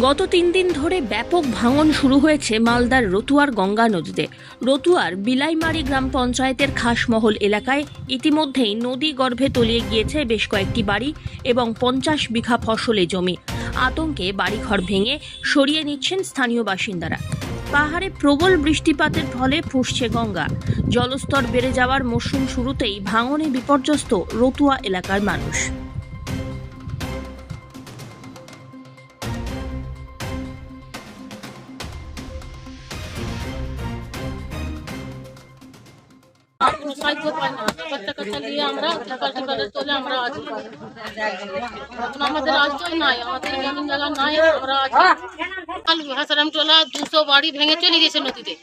গত তিন দিন ধরে ব্যাপক ভাঙন শুরু হয়েছে মালদার রতুয়ার গঙ্গা নদীতে। রতুয়ার বিলাইমারি গ্রাম পঞ্চায়েতের খাসমহল এলাকায় ইতিমধ্যেই নদী গর্ভে তলিয়ে গিয়েছে বেশ কয়েকটি বাড়ি এবং পঞ্চাশ বিঘা ফসলে জমি। আতঙ্কে বাড়িঘর ভেঙে সরিয়ে নিচ্ছেন স্থানীয় বাসিন্দারা। পাহাড়ে প্রবল বৃষ্টিপাতের ফলে ফুসছে গঙ্গা। জলস্তর বেড়ে যাওয়ার মরশুম শুরুতেই ভাঙনে বিপর্যস্ত রতুয়া এলাকার মানুষ। আর কোনো সাহায্য পাই না বাচ্চা কাচ্চা নিয়ে আমরা সকাল সকালে চলে আমরা আছি এখন আমাদের আশ্রয় নাই আমাদের জমিন জায়গা নাই আমরা আছি হাসারাম টোলা দুশো বাড়ি ভেঙে চলে গেছে নদীতে